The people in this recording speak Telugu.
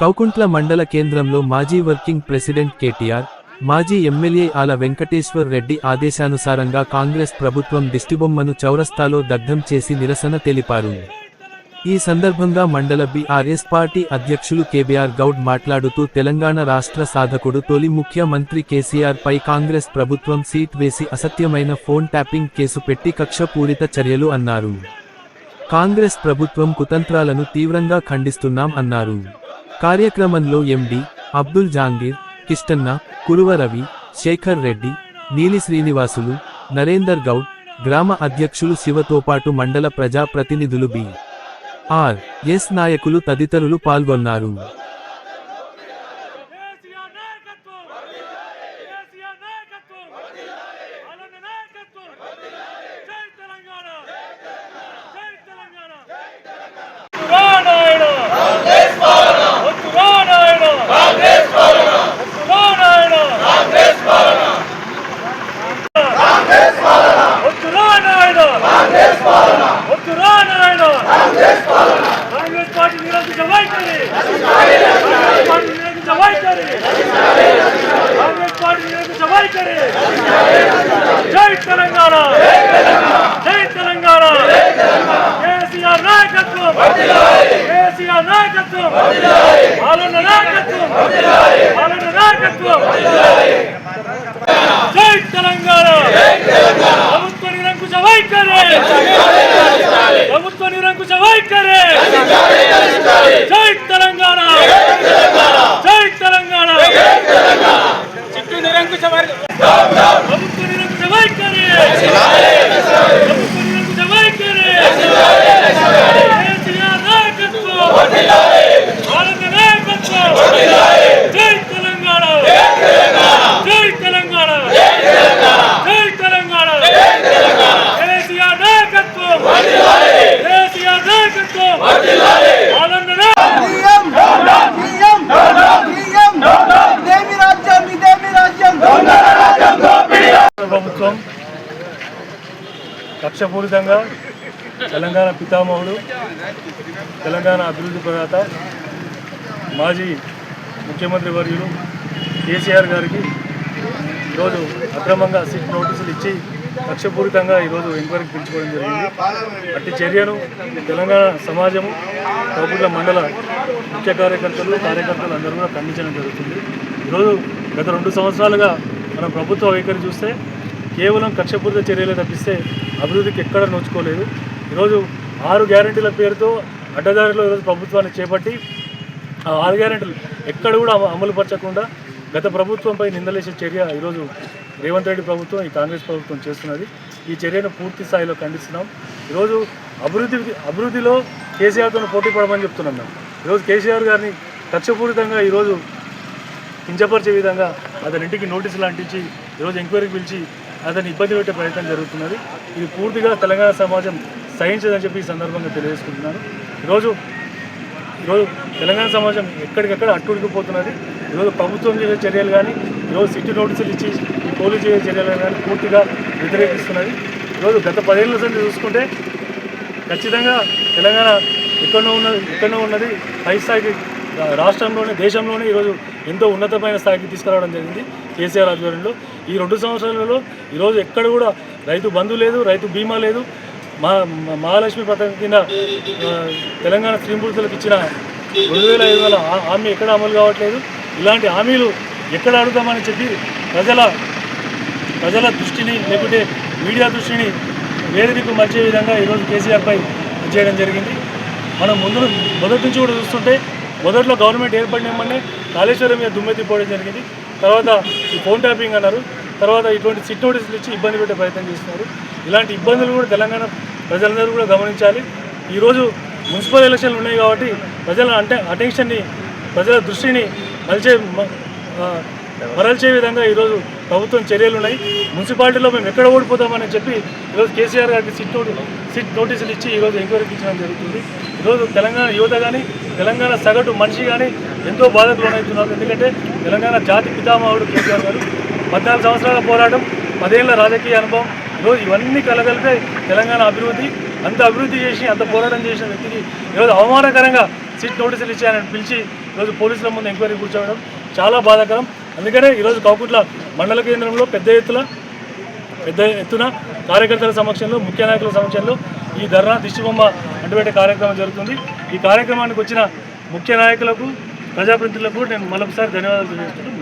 కౌకుంట్ల మండల కేంద్రంలో మాజీ వర్కింగ్ ప్రెసిడెంట్ కేటీఆర్ మాజీ ఎమ్మెల్యే ఆల వెంకటేశ్వర్ రెడ్డి ఆదేశానుసారంగా కాంగ్రెస్ ప్రభుత్వం దిష్టిబొమ్మను చౌరస్తాలో దగ్ధం చేసి నిరసన తెలిపారు. ఈ సందర్భంగా మండల బీఆర్ఎస్ పార్టీ అధ్యక్షులు కేబీఆర్ గౌడ్ మాట్లాడుతూ తెలంగాణ రాష్ట్ర సాధకుడు తొలి ముఖ్యమంత్రి కేసీఆర్ పై కాంగ్రెస్ ప్రభుత్వం సీట్ వేసి అసత్యమైన ఫోన్ ట్యాపింగ్ కేసు పెట్టి కక్షపూరిత చర్యలు అన్నారు. కాంగ్రెస్ ప్రభుత్వం కుతంత్రాలను తీవ్రంగా ఖండిస్తున్నాం అన్నారు. కార్యక్రమంలో ఎండి అబ్దుల్ జాంగీర్ కిష్టన్న కురువ రవి శేఖర్ రెడ్డి నీలి శ్రీనివాసులు నరేందర్ గౌడ్ గ్రామ అధ్యక్షులు శివతో పాటు మండల ప్రజా ప్రతినిధులు బి. ఆర్. ఎస్. నాయకులు తదితరులు పాల్గొన్నారు కేసీఆర్ నాయకత్వం కేసీఆర్ నాయకత్వం అలన నాయకత్వం జై తెలంగాణ జై తెలంగాణ రానాయణ కాంగ్రెస్ పాలన వద్దు రానాయణ కాంగ్రెస్ పాలన వద్దు రానాయణ కాంగ్రెస్ పాలన కాంగ్రెస్ పాలన వద్దు రానాయణ కాంగ్రెస్ పాలన వద్దు రానాయణ కాంగ్రెస్ పాలన కాంగ్రెస్ పార్టీ నిరంకుశ వైఖరి కాంగ్రెస్ పార్టీ నిరంకుశ వైఖరి కాంగ్రెస్ పార్టీ నిరంకుశ వైఖరి జై తెలంగాణ జై తెలంగాణ కేసీఆర్ నాయకత్వం కేసీఆర్ నాయకత్వం పాలన నాయకత్వం పాలన నాయకత్వం జై తెలంగాణ ప్రభుత్వ నిరంకుశ వైఖరి ప్రభుత్వ నిరంకుశ వైఖరి జై తెలంగాణ జై తెలంగాణ చిట్టు నిరంకుశ ప్రభుత్వ నిరంకుశ వైఖరి ప్రభుత్వ నిరంకుశ వైఖరి కేసీఆర్ నాయకత్వం భారత నాయకత్వం జై తెలంగాణ జై తెలంగాణ జై తెలంగాణ కేసీఆర్ నాయకత్వం కేసీఆర్ నాయకత్వం ఆనంద బియ్యం బియ్యం బియ్యం ఇదేమి రాజ్యం ఇదేమి రాజ్యం ప్రభుత్వం కక్షపూరితంగా తెలంగాణ పితామహుడు తెలంగాణ అభివృద్ధి ప్రదాత మాజీ ముఖ్యమంత్రి వర్యులు కేసీఆర్ గారికి ఈరోజు అక్రమంగా సిట్ నోటీసులు ఇచ్చి లక్ష్యపూరితంగా ఈరోజు ఎంక్వైరీకి పిలుచుకోవడం జరిగింది. అట్టి చర్యను తెలంగాణ సమాజము కౌకుల మండల ముఖ్య కార్యకర్తలు కార్యకర్తలు అందరూ కూడా ఖండించడం జరుగుతుంది. ఈరోజు గత రెండు సంవత్సరాలుగా మన ప్రభుత్వ వైఖరి చూస్తే కేవలం కక్షపూరిత చర్యలే తప్పిస్తే అభివృద్ధికి ఎక్కడ నోచుకోలేదు. ఈరోజు ఆరు గ్యారంటీల పేరుతో అడ్డదారిలో ఈరోజు ప్రభుత్వాన్ని చేపట్టి ఆ ఆరు గ్యారెంటీలు ఎక్కడ కూడా అమలుపరచకుండా అమలు పరచకుండా గత ప్రభుత్వంపై నిందలేసే చర్య ఈరోజు రేవంత్ రెడ్డి ప్రభుత్వం ఈ కాంగ్రెస్ ప్రభుత్వం చేస్తున్నది. ఈ చర్యను పూర్తి స్థాయిలో ఖండిస్తున్నాం. ఈరోజు అభివృద్ధి అభివృద్ధిలో కేసీఆర్తో పోటీ పడమని చెప్తున్నాం మేము. ఈరోజు కేసీఆర్ గారిని కక్షపూరితంగా ఈరోజు కించపరిచే విధంగా అతని ఇంటికి నోటీసులు అంటించి ఈరోజు ఎంక్వైరీకి పిలిచి అతను ఇబ్బంది పెట్టే ప్రయత్నం జరుగుతున్నది. ఇది పూర్తిగా తెలంగాణ సమాజం సహించదని చెప్పి ఈ సందర్భంగా తెలియజేసుకుంటున్నాను. ఈరోజు ఈరోజు తెలంగాణ సమాజం ఎక్కడికెక్కడ అట్టుడికిపోతున్నది. ఈరోజు ప్రభుత్వం చేసే చర్యలు కానీ ఈరోజు సిటీ నోటీసులు ఇచ్చి ఈ పోలీసు చేసే చర్యలు కానీ పూర్తిగా వ్యతిరేకిస్తున్నది. ఈరోజు గత పదేళ్ళ సంగతి చూసుకుంటే ఖచ్చితంగా తెలంగాణ ఎక్కడో ఉన్నది ఎక్కడో ఉన్నది. పై స్థాయికి రాష్ట్రంలోనే దేశంలోనే ఈరోజు ఎంతో ఉన్నతమైన స్థాయికి తీసుకురావడం జరిగింది కేసీఆర్ ఆధ్వర్యంలో. ఈ రెండు సంవత్సరాలలో ఈరోజు ఎక్కడ కూడా రైతు బంధు లేదు రైతు బీమా లేదు. మా మహాలక్ష్మి పథకం కింద తెలంగాణ స్త్రీమూర్తులకు ఇచ్చిన రెండు వేల ఐదు వేల హామీ ఎక్కడ అమలు కావట్లేదు. ఇలాంటి హామీలు ఎక్కడ అడుగుతామని చెప్పి ప్రజల ప్రజల దృష్టిని లేకుంటే మీడియా దృష్టిని వేదికకు మర్చే విధంగా ఈరోజు కేసీఆర్పై చేయడం జరిగింది. మనం ముందు మొదటి నుంచి కూడా చూస్తుంటే మొదట్లో గవర్నమెంట్ ఏర్పడినమ్మనే కాళేశ్వరం మీద దుమ్మెత్తిపోవడం జరిగింది. తర్వాత ఈ ఫోన్ ట్యాపింగ్ అన్నారు. తర్వాత ఇటువంటి సిట్ నోటీసులు ఇచ్చి ఇబ్బంది పెట్టే ప్రయత్నం చేస్తున్నారు. ఇలాంటి ఇబ్బందులు కూడా తెలంగాణ ప్రజలందరూ కూడా గమనించాలి. ఈరోజు మున్సిపల్ ఎలక్షన్లు ఉన్నాయి కాబట్టి ప్రజల అంటే అటెన్షన్ని ప్రజల దృష్టిని మలిచే మరల్చే విధంగా ఈరోజు ప్రభుత్వం చర్యలు ఉన్నాయి. మున్సిపాలిటీలో మేము ఎక్కడ ఓడిపోతామని చెప్పి ఈరోజు కేసీఆర్ గారికి సిట్ నోటి సిట్ నోటీసులు ఇచ్చి ఈరోజు ఎంక్వైరీకి ఇచ్చడం జరుగుతుంది. ఈరోజు తెలంగాణ యువత కానీ తెలంగాణ సగటు మనిషి కానీ ఎంతో బాధకు లోనవుతున్నారు. ఎందుకంటే తెలంగాణ జాతి పితామహుడు కేసీఆర్ గారు పద్నాలుగు సంవత్సరాల పోరాటం పదేళ్ళ రాజకీయ అనుభవం ఈరోజు ఇవన్నీ కలగలిపే తెలంగాణ అభివృద్ధి అంత అభివృద్ధి చేసి అంత పోరాటం చేసిన వ్యక్తికి ఈరోజు అవమానకరంగా సిట్ నోటీసులు ఇచ్చాయని పిలిచి ఈరోజు పోలీసుల ముందు ఎంక్వైరీ కూర్చోవడం చాలా బాధాకరం. అందుకనే ఈరోజు కాకుట్ల మండల కేంద్రంలో పెద్ద ఎత్తున పెద్ద ఎత్తున కార్యకర్తల సమక్షంలో ముఖ్య నాయకుల సమక్షంలో ఈ ధర్నా దిష్టిబొమ్మ అంటుపెట్టే కార్యక్రమం జరుగుతుంది. ఈ కార్యక్రమానికి వచ్చిన ముఖ్య నాయకులకు ప్రజాప్రతినిధులకు నేను మరొకసారి ధన్యవాదాలు తెలియజేస్తున్నాను.